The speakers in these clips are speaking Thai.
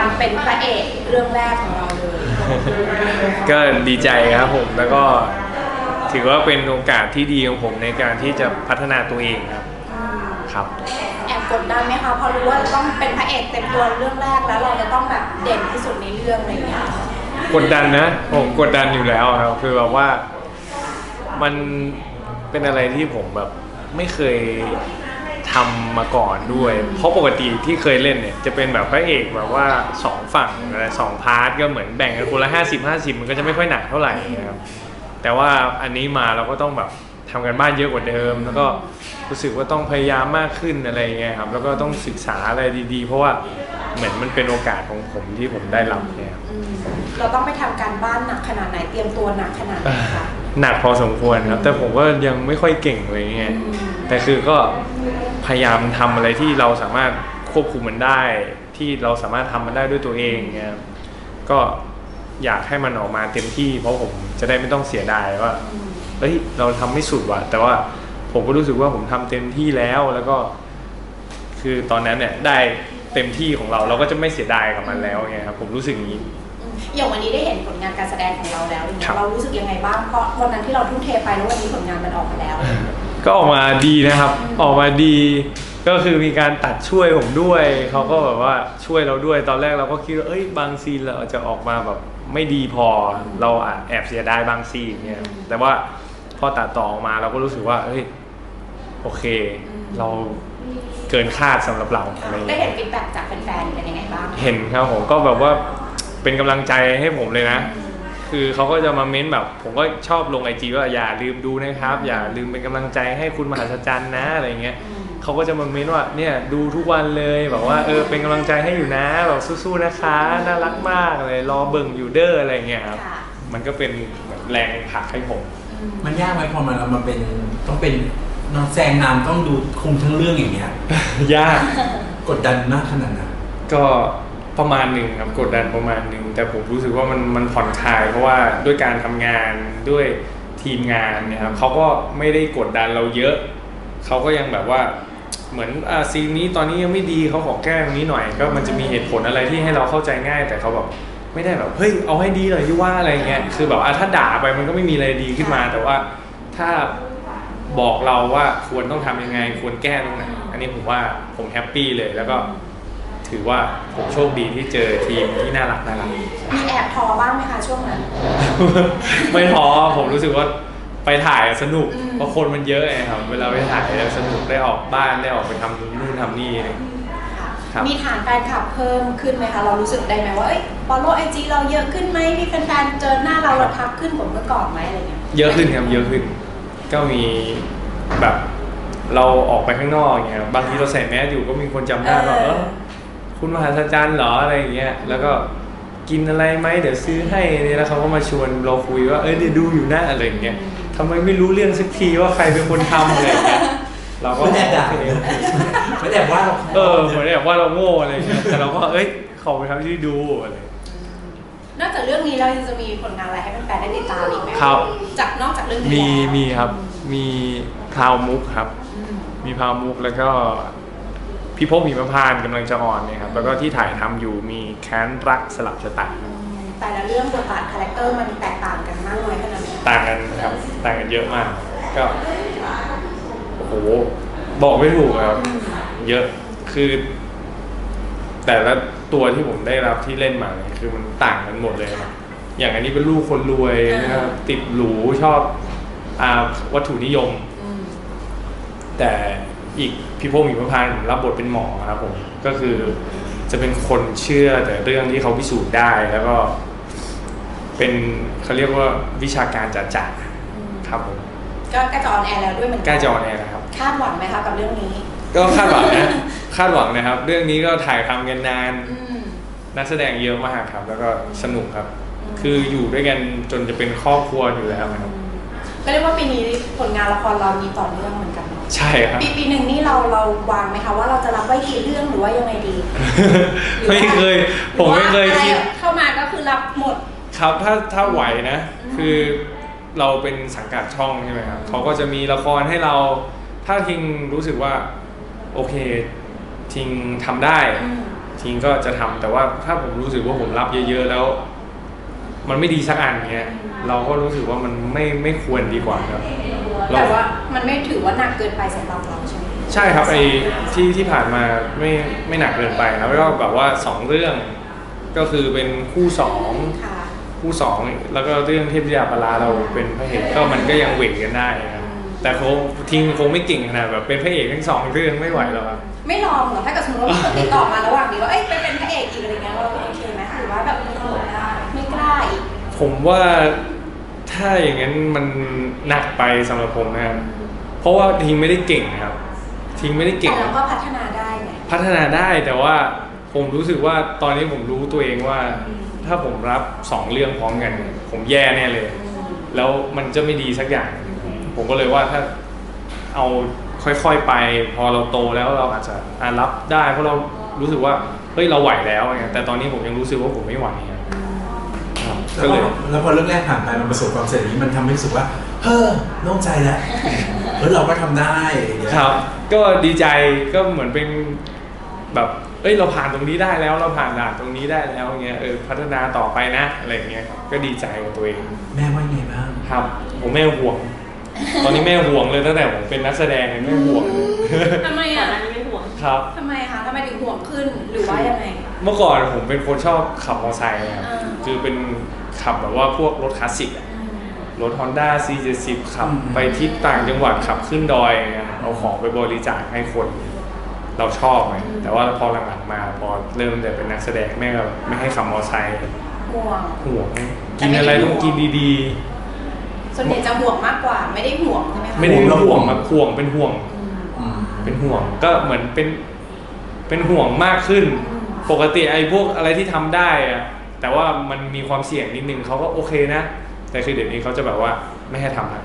การเป็นพระเอกเรื่องแรกของเราเลย ก็ดีใจครับผมแล้วก็ถือว่าเป็นโอกาสที่ดีของผมในการที่จะพัฒนาตัวเองครับครับ แอบกดดันไหมคะเพอรู้ว่าจะต้องเป็นพระเอกเต็มตัวเรื่องแรกแล้วเราจะต้องแบบเด่นที่สุดในเรื่องอะไรอย่างเงี้ยกดดันนะผมกดดันอยู่แล้วครับคือแบบว่ามันเป็นอะไรที่ผมแบบไม่เคย ทำมาก่อนด้วย เพราะปกติที่เคยเล่นเนี่ยจะเป็นแบบพระเอกแบบว่าสองฝั่งอะไรสองพาร์ทก็เหมือนแบ่งกันคนละห้าสิบห้าสิบมันก็จะไม่ค่อยหนักเท่าไหร่นะครับแต่ว่าอันนี้มาเราก็ต้องแบบทำกันบ้านเยอะกว่าเดิม แล้วก็รู้สึกว่าต้องพยายามมากขึ้นอะไรอย่างเงี้ยครับแล้วก็ต้องศึกษาอะไรดีๆ เพราะว่าเหมือนมันเป็นโอกาสของผมที่ผมได้รับเนี่ยครับ อืมเราต้องไปทำการบ้านหนักขนาดไหนเตรียมตัวหนักขนาดไหนคะ หนักพอสมควรครับ แต่ผมก็ยังไม่ค่อยเก่งเลยไงแต่คือก็ พยายามทำอะไรที่เราสามารถควบคุมมันได้ ที่เราสามารถทำมันได้ด้วยตัวเองเงี้ยครับก็อยากให้มันออกมาเต็มที่ เพราะผมจะได้ไม่ต้องเสียดายว่าเฮ้ยเราทำไม่สุดว่ะ แต่ว่าผมก็รู้สึกว่าผมทำเต็มที่แล้วแล้วก็ คือตอนนั้นเนี่ยได้เต็มที่ของเราเราก็จะไม่เสียดายกับมันแล้วไงครับผมรู้สึกอย่างนี้อืมอย่างวันนี้ได้เห็นผลงานการแสดงของเราแล้วอย่างเงี้ครัยบเรารู้สึกยังไงบ้างเพราะวันนั้นที่เราทุ่มเทไปแล้ววันนี้ผลงานมันออกมาแล้ว ก็ออกมาดีนะครับ ออกมาดี ก็คือมีการตัดช่วยผมด้วย เขาก็แบบว่าช่วยเราด้วย ตอนแรกเราก็คิดว่า เอ้ย บางซีนเราจะออกมาแบบไม่ดีพอ เราอาจแอบเสียดายบางซีนเนี่ย แต่ว่าพอตัดต่อออกมาเราก็รู้สึกว่าเฮ้ย โอเค เราเกินคาดสำหรับเราอะไรอย่างได้เงี้ย เห็นฟีดแบ็กจากแฟนๆเป็นยังไงบ้าง เห็นครับผมก็แบบว่าเป็นกำลังใจให้ผมเลยนะ คือเขาก็จะมาเม้นแบบ ผมก็ชอบลงไอจีว่าอย่าลืมดูนะครับ อย่าลืมเป็นกำลังใจให้คุณมหัศจรรย์นะอะไรเงี้ยเขาก็จะมาเม้นว่าเนี่ยดูทุกวันเลยแบบว่าเออเป็นกำลังใจให้อยู่นะแบบสู้ๆนะคะน่ารักมากเลยรอเบิ่งอยู่เด้ออะไรเงี้ยครับค่ะมันก็เป็นแบบแรงผลักให้ผม มันยากไหมพอมันเรามาเป็นต้องเป็นน้องแซงนามต้องดูคุมทั้งเรื่องอย่างเงี้ยยากกดดันมากขนาดนั้นก็ ประมาณหนึ่งครับกดดันประมาณหนึ่งแต่ผมรู้สึกว่ามันมันผ่อนคลายเพราะว่าด้วยการทำงานด้วยทีมงานเนี่ยครับเขาก็ไม่ได้กดดันเราเยอะเขาก็ยังแบบว่าเหมือนอ่าซีนนี้ตอนนี้ยังไม่ดีเขาขอแก้ตรงนี้หน่อย ก็มันจะมีเหตุผลอะไรที่ให้เราเข้าใจง่าย แต่เขาแบบไม่ได้แบบเฮ้ยเอาให้ดีหน่อยที่ว่าอะไรเงี้ยคือแบบอะถ้าด่าไปมันก็ไม่มีอะไรดีขึ้นมา แต่ว่าถ้าบอกเราว่าควรต้องทำยังไงควรแก้ตรงไหนอันนี้ผมว่าผมแฮปปี้เลยแล้วก็ ถือว่าผมโชคดีที่เจอทีมที่น่ารักน่ารัก มีแอบทอบ้างไหมคะช่วงนั้น ไม่ท้อผมรู้สึกว่าไปถ่ายสนุก อืม เพราะคนมันเยอะไงครับ เวลาไปถ่ายแล้วสนุกได้ออกบ้านได้ออกไปทำนู่นทำนี่ค่ะครับมีฐานแฟนคลับเพิ่มขึ้นไหมคะ เรารู้สึกได้ไหมว่าเอ้ยฟอลโล่ไอจีเราเยอะขึ้นไหมมีแฟนๆเจอหน้าเราเราทักขึ้นกว่าเมื่อก่อนไหมอะไรเงี้ยเยอะขึ้นครับเยอะขึ้น ก็มีแบบเราออกไปข้างนอกอย่างเงี้ยบางทีเราใส่แมสอยู่ก็มีคนจำได้ว่าเออ คุณมหาศจรรย์เหรออะไรอย่างเงี้ยแล้วก็กินอะไรไหมเดี๋ยวซื้อให้เนี่ยแล้วเขาก็มาชวนเราคุยว่าเออเดี๋ยวดูอยู่นะอะไรอย่างเงี้ยทำไมไม่รู้เรื่องสักทีว่าใครเป็นคนทำอะไรอย่างเงี้ยเราก็ไม่ได้ด่าโอเคไม่ได้ว่าเราเออเหมือนแบบว่าเราโง่อะไรอย่างเงี้ยแต่เราก็เอ้ยขอบคุณครับที่ดูอะไรนอกจากเรื่องนี้เรายังจะมีผลงานอะไรให้แฟนๆได้ติดตามอีกไหมะครับจากนอกจากเรื่องนี้มีแล้วมีครับมีพราวมุกครับอืมมีพราวมุกแล้วก็ พี่พบหิมพานต์กำลังจะออนเนี่ยครับแล้วก็ที่ถ่ายทำอยู่มีแค้นรักสลับชะตา แต่ละเรื่องบทบาทคาแรคเตอร์มันแตกต่างกันมากน้อยขนาดไหนต่างกันครับต่างกันเยอะมาก ก็โอ้โหบอกไม่ถูกครับ เยอะคือ แต่ละตัวที่ผมได้รับที่เล่นมาเนี่ยคือมันต่างกันหมดเลยนะอย่างอันนี้เป็นลูกคนรวยนะครับติดหรูชอบอาวัตถุนิยม อืมแต่อีก พี่พงศ์หิมพานต์ผมรับบทเป็นหมอครับผมก็คือจะเป็นคนเชื่อแต่เรื่องที่เขาพิสูจน์ได้แล้วก็ เป็นเขาเรียกว่าวิชาการจ๋าๆครับผมก็ใกล้จะออนแอร์แล้วด้วยเหมือนใกล้จะออนแอร์นะครับคาดหวังไหมคะกับเรื่องนี้ ก็คาดหวังนะคาดหวังนะครับ เรื่องนี้ก็ถ่ายทำกันนานอืมนักแสดงเยอะมากครับ แล้วก็สนุกครับ คืออยู่ด้วยกันจนจะเป็นครอบครัวอยู่แล้วครับก็เรียกว่าปีนี้ผลงานละครเรามีต่อเนื่องเหมือนกันเนาะ ใช่ครับ ปีปีหนึ่งนี่เราเราวางไหมคะว่าเราจะรับไว้กี่เรื่องหรือว่ายังไงดีหรือไม่ว่าเคย ผมไม่เคยหรือว่าคิด อะไรเข้ามาก็คือรับหมด ครับถ้าถ้าไหวนะ อืม คือเราเป็นสังกัดช่องใช่ไหมครับเขาก็จะมีละครให้เราถ้าทิงรู้สึกว่าโอเคทิงทำได้ อืม ทิ้งก็จะทำแต่ว่าถ้าผมรู้สึกว่าผมรับเยอะ ๆ แล้ว มันไม่ดีสักอันเงี้ย เราก็รู้สึกว่ามันไม่ไม่ควรดีกว่าครับเรแต่ว่ามันไม่ถือว่าหนักเกินไปสำหรับเราใช่ไหมใช่ครับไอ้ที่ที่ผ่านมาไม่ไม่หนักเกินไปแล้วก็แบบว่าสองเรื่องก็คือเป็นคู่สองค่ะคู่สองแล้วก็เรื่องเทพธิดาปลาเราเป็นพระเอกก็มันก็ยังเวทกันได้ครับแต่คงทิ้งคงไม่เก่งขนาดแบบเป็นพระเอกทั้งสองเรื่องไม่ไหวหรอกครับไม่ลองเหรอถ้าเกิดสมมติว่ามีคนติดต่อมาระหว่างนี้ว่าเอ้ยไปเป็นพระเอกอีกอะไรเงี้ยเราโอเคไหมหรือว่าแบบไม่กล้าอีก ผมว่าถ้าอย่างนั้นมันหนักไปสำหรับผมนะครับ เพราะว่าทิ้งไม่ได้เก่งครับทิ้งไม่ได้เก่แต่ง เราก็พัฒนาได้ไง พัฒนาได้แต่ว่าผมรู้สึกว่าตอนนี้ผมรู้ตัวเองว่าถ้าผมรับสองเรื่องพร้อมกันผมแย่แน่เลย แล้วมันจะไม่ดีสักอย่าง ผมก็เลยว่าถ้าเอาค่อยๆไป พอเราโตแล้วเราอาจจะอะรับได้ เพราะเรารู้สึกว่าเฮ้ยเราไหวแล้วไงแต่ตอนนี้ผมยังรู้สึกว่าผมไม่ไหวไงครับแล้ ก็วพเลอยแล้วพอเรื่องแรกผ่านไปมันประสบความสำเร็จนี้มันทำให้รู้สึกว่า เฮ้อโล่งใจแล้วเฮ้ยเราก็ทำได้เดี๋ยวครับ ก็ดีใจก็เหมือนเป็นแบบเอ้ยเราผ่านตรงนี้ได้แล้วเราผ่านด่านตรงนี้ได้แล้วเงี้ยเออพัฒนาต่อไปนะอะไรเงี้ยก็ดีใจกับตัวเอง แม่ว่าไงบ้าง ครับผมแม่ห่วง ตอนนี้แม่ห่วงเลยตั้งแต่ผมเป็นนักแสดงเนี่ยแม่ห่วงเลย ทำไม ครับ ทำไมคะทำไมถึงห่วงขึ้นหรือว่ายังไง เมื่อก่อนผมเป็นคนชอบขับมอเตอร์ไซค์ครับอ่า คือเป็นขับแบบว่าพวกรถคลาสสิกอะรถ Honda C70 ขับไปที่ต่างจังหวัดขับขึ้นดอยอย่างเงี้ยเอาของไปบริจาคให้คน เราชอบไงแต่ว่าพอหลังๆมาพอเริ่มแต่เป็นนักแสดงแม่ก็ไม่ให้ขับมอเตอร์ไซค์ห่วง ห่วงกินอะไรต้องกินดี ส่วนใหญ่จะห่วงมากกว่า ไม่ได้ห่วงใช่ไหมๆคะไม่ได้ห่วงมาห่วงเป็นห่วงอืมอืม เป็นห่วงก็เหมือนเป็นเป็นห่วงมากขึ้นอืมปกติไอ้พวกอะไรที่ทำได้อะแต่ว่ามันมีความเสี่ยงนิดนึงเขาก็โอเคนะ แต่คือเดี๋ยวนี้เขาจะแบบว่าไม่ให้ทำนะ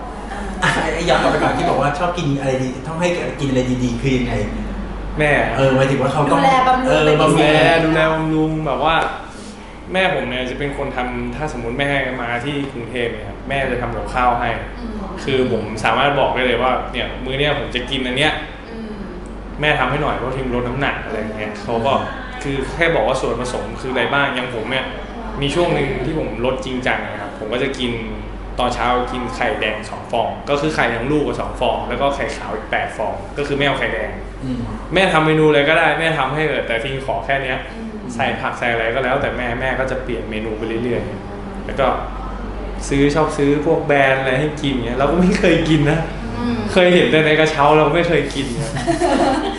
อ่าอะไอ้ย้อนกลับไปก่อนที่บอกว่าชอบกินอะไรดีต้องให้กินอะไรดีๆคือยังไงแม่เออหมายถึงว่าเขาต้องดูแลบำรุงเออเป็นพิบำดูรุแลงดูแลบำรุงแบบว่า แม่ผมเนี่ยจะเป็นคนทำถ้าสมมุติแม่มาที่กรุงเทพเนี่ยครับแม่จะทำกับข้าวให้อืมคือผมสามารถบอกได้เลยว่าเนี่ยมื้อเนี้ยผมจะกินอันเนี้ยอืม แม่ทำให้หน่อยเพราะทีมลดน้ำหนักอะไรอย่างเงี้ยเขาก็คือแค่บอกว่าส่วนผสมคืออะไรบ้างอย่างผมเนี่ยมีช่วงหนึ่งที่ผมลดจริงจังนะครับผมก็จะกินตอนเช้ากินไข่แดงสองฟอง ก็คือไข่ทั้งลูกกับสองฟอง แล้วก็ไข่ขาวอีกแปดฟอง ก็คือไม่เอาไข่แดงอแม่ทำเมนูอะไรก็ได้แม่ทำให้เลยแต่ทีขอแค่เนี้ยใส่ผักใส่อะไรก็แล้ว แต่แม่แม่ก็จะเปลี่ยนเมนูไปเรื่อยๆแล้วก็ซื้อชอบซื้อพวกแบรนด์อะไรให้กินเงี้ยเราก็ไม่เคยกินนะ เคยเห็นแต่ในกระเช้าเราไม่เคยกินนะ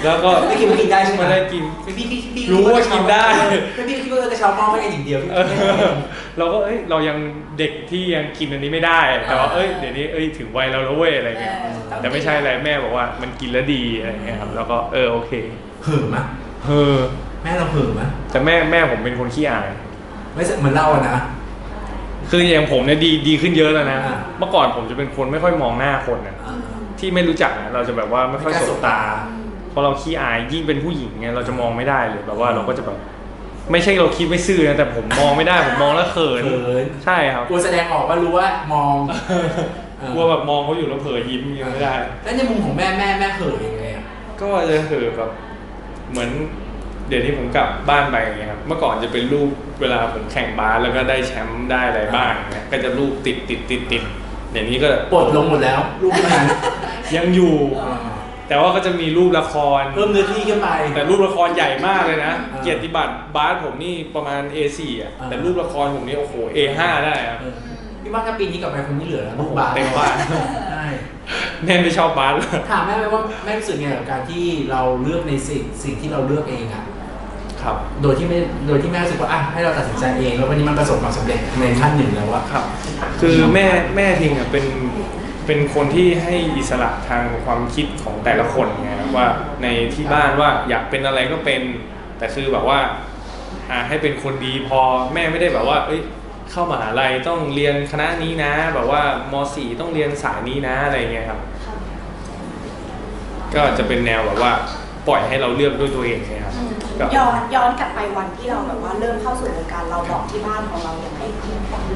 แล้วก็ไม่กินไม่กินได้ใช่ไหมไม่ได้กิน พี่พี่พี่พี่รู้ว่ากินได้พี่พี่คิดว่ากระเช้ามองแค่อย่างเดียวพี่เออเราก็เอ้ยเรายังเด็กที่ยังกินอันนี้ไม่ได้ แต่ว่าเอ้ยเดี๋ยวนี้เอ้ยถึงวัยเราแล้วเว้ยอะไรเงี้ยเออต้องแต่ไม่ใช่อะไรแม่บอกว่ามันกินแล้วดีอะไรเงี้ยครับแล้วก็เออโอเคเหิมอะเออแม่เราเหิมอะแต่แม่แม่ผมเป็นคนขี้อายไม่ใช่เหมือนเราอะนะคืออย่างผมเนี่ยดีดีขึ้นเยอะแล้วนะอ่าเมื่อก่อนผมจะเป็นคนไม่ค่อยมองหน้าคนนะ ที่ไม่รู้จักนะเราจะแบบว่าไม่ค่อยไม่กล้าสสบบตาตา เพราะเราขี้อายยิ่งเป็นผู้หญิงไงเราจะมองไม่ได้เลยแบบว่าเราก็จะแบบไม่ใช่เราคิดไม่ซื่อนะแต่ผมมองไม่ได้ผมมองแล้วเขินเขินใช่ครับกลัวแสดงออกว่ารู้ว่ามองกลัวแบบมองเขาอยู่แล้วเผลอยิ้มยังไม่ได้ แล้วในมุมของแม่แม่แม่เหินยังไงอะก็จะเผลอแบบเหมือนเดี๋ยวนี้ผมกลับบ้านไปอย่างเงี้ยครับเมื่อก่อนจะเป็นรูปเวลาผมแข่งบาสแล้วก็ได้แชมป์ได้อะไรบ้างอย่างเงี้ยก็จะรูปติดติดติดติด เดี๋ยวนี้ก็ปลดลงหมดแล้วรูปนั้นยังอยู่ แต่ว่าก็จะมีรูปละคร เพิ่มเนื้อที่ขึ้นไป แต่รูปละครใหญ่มากเลยนะอ่าเกียรติบัตรบาสผมนี่ประมาณ A4 อะอ่าแต่รูปละครผมนี่โอ้โห A5 ได้ครับเออพี่ว่าถ้าปีนี้กลับไปคงไม่เหลือแล้วลูกบาสเต็มบ้านใช่แม่ไม่ชอบบาสเลยถามแม่ไหมว่าแม่รู้สึกไงกับการที่เราเลือกในสิ่งสิ่งที่เราเลือกเองอะครับ โดยที่ไม่ โดยที่แม่รู้สึกว่าอะให้เราตัดสินใจเอง แล้ววันนี้มันประสบความสำเร็จในขั้นหนึ่งแล้วว่าครับ คือแม่แม่ทิงอะเป็นเป็นคนที่ให้อิสระทางความคิดของแต่ละคนไงครับว่าในที่บ้านว่าอยากเป็นอะไรก็เป็น แต่คือแบบว่าอ่าให้เป็นคนดีพอแม่ไม่ได้แบบว่า เอ้ยเข้ามหาลัยต้องเรียนคณะนี้นะ แบบว่ามสี่ต้องเรียนสายนี้นะอะไรเงี้ยครับ ก็จะเป็นแนวแบบว่าปล่อยให้เราเลือกด้วยตัวเองนะครับ อืมก็ย้อนย้อนกลับไปวันที่เราแบบว่าเริ่มเข้าสู่วงการเราบอกที่บ้านของเราอย่างไร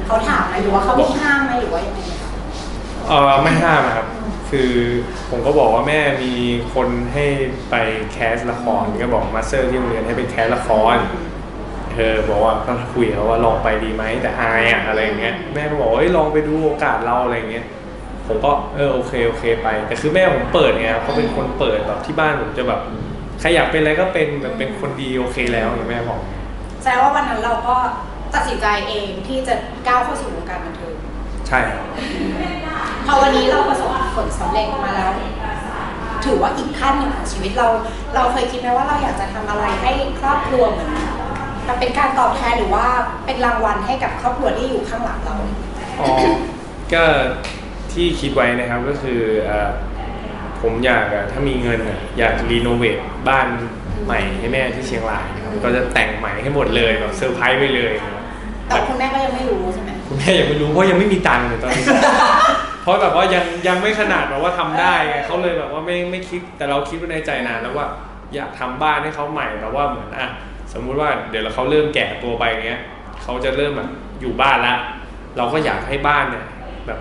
เขาถามไหมหรือว่าเขามีห้ามไหมหรือว่ายังไงคะเออไม่ห้ามอะครับคคือผมก็บอกว่าแม่มีคนให้ไปแคสละครก็บอกมาสเตอร์ที่โรงเรียนให้ไปแคสละครเธอบอกว่าก็คุยกับเขาว่าลองไปดีไหมแต่อายอะอะไรอย่างเงี้ยแม่ก็บอกว่าเอ้ยลองไปดูโอกาสเราอะไรอย่างเงี้ยผมก็เออโอเคโอเคไป แต่คือแม่ผมเปิดไงครับเขาเป็นคนเปิดแบบที่บ้านผมจะแบบ ใครอยากเป็นอะไรก็เป็นแบบเป็นคนดีโอเคแล้วอย่างแม่บอก แสดงว่าวันนั้นเราก็ตัดสินใจเองที่จะก้าวเข้าสู่วงการบันเทิงใช่ครับพอวันนี้เราประสบผลสำเร็จมาแล้ว ถือว่าอีกขั้นหนึ่งของชีวิตเรา เราเคยคิดไหมว่าเราอยากจะทำอะไรให้ครอบครัวเหมือนแบบเป็นการตอบแทนหรือว่าเป็นรางวัลให้กับครอบครัวที่อยู่ข้างหลังเรา อ๋อก็ที่คิดไว้นะครับก็คือเอ่อ ผมอยากอะถ้ามีเงินอะอยากรีโนเวทบ้านใหม่ให้แม่ที่เชียงรายนะครับก็จะแต่งใหม่ให้หมดเลยแบบเซอร์ไพรส์ไปเลยนะครับแต่คุณแม่ก็ยังไม่รู้ใช่ไหมคุณแม่ยังไม่รู้เพราะยังไม่มีตังค์เลยตอนนี้ เพราะแบบว่ายังยังไม่ขนาดแบบว่าทำได้ไงเขาเลยแบบว่าไม่ไม่คิดแต่เราคิดไว้ในใจนานแล้วว่าอยากทำบ้านให้เขาใหม่แบบว่าเหมือนอะสมมุติว่าเดี๋ยวเขาเริ่มแก่ตัวไปอย่างเงี้ยเขาจะเริ่มแบบอยู่บ้านละเราก็อยากให้บ้านเนี่ยแบบ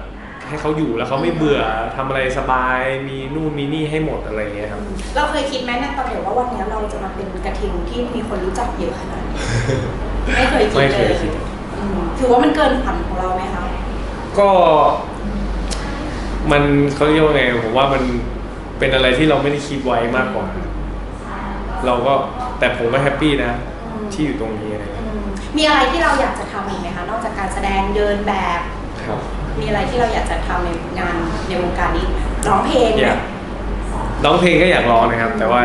ให้เขาอยู่แล้วเขาไม่เบื่อทำอะไรสบายมีนู่นมีนี่ให้หมดอะไรอย่างเงี้ยครับ เราเคยคิดไหมนะตอนเด็กว่าวันนี้เราจะมาเป็นกระทิงที่มีคนรู้จักเยอะขนาดนี้ไม่เคยคิดไม่เลเคยยคิด อืมถือว่ามันเกินฝันของเราไหมคะ ก็ มันเขาเรียกว่าไงผมว่ามันเป็นอะไรที่เราไม่ได้คิดไว้มากกว่า เราก็แต่ผมก็แฮปปี้นะ อืม ที่อยู่ตรงนี้อะไรเงี้ยอืมมีอะไรที่เราอยากจะทำอีกไหมคะ นอกจากการแสดงเดินแบบ ครับ มีอะไรที่เราอยากจะทำในงานในวงการนี้ร้องเพลงไหมอยากร้องเพลงก็อยากร้องนะครับ แต่ว่า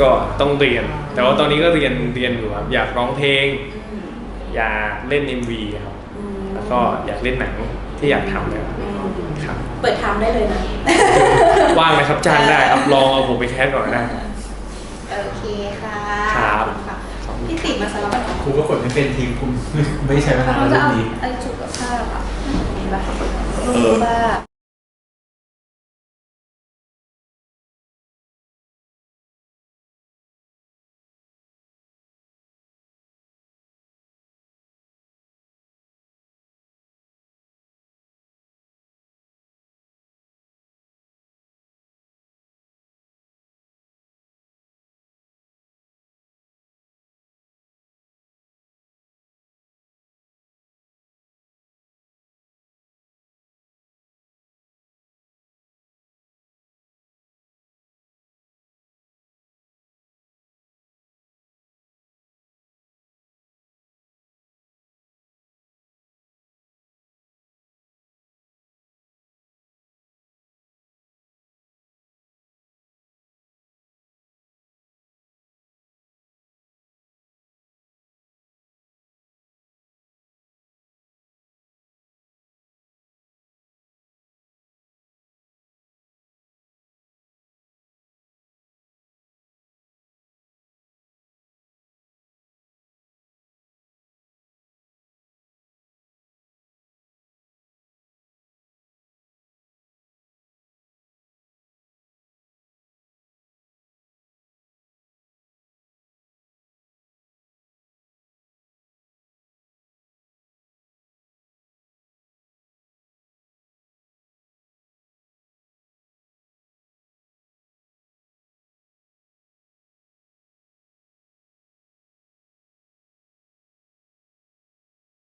ก็ต้องเรียน แต่ว่าตอนนี้ก็เรียนเรียนอยู่ครับอยากร้องเพลงอืมอยากเล่น MV ครับอืมแล้วก็อยากเล่นหนังที่อยากทำนะครับอืมครับเปิดทำได้เลยนะ ว่างนะครับจ้างได้ครับลองเอาผมไปแคสก่อนก็ได้ โอเคค่ะครับ ขอณค่ะพี่ติมาสลับกันครูก็กดไม่เป็นทีมคุณไม่ใช้เวลาเขาเรื่จะองเอานี้ ไอ้สุข ภา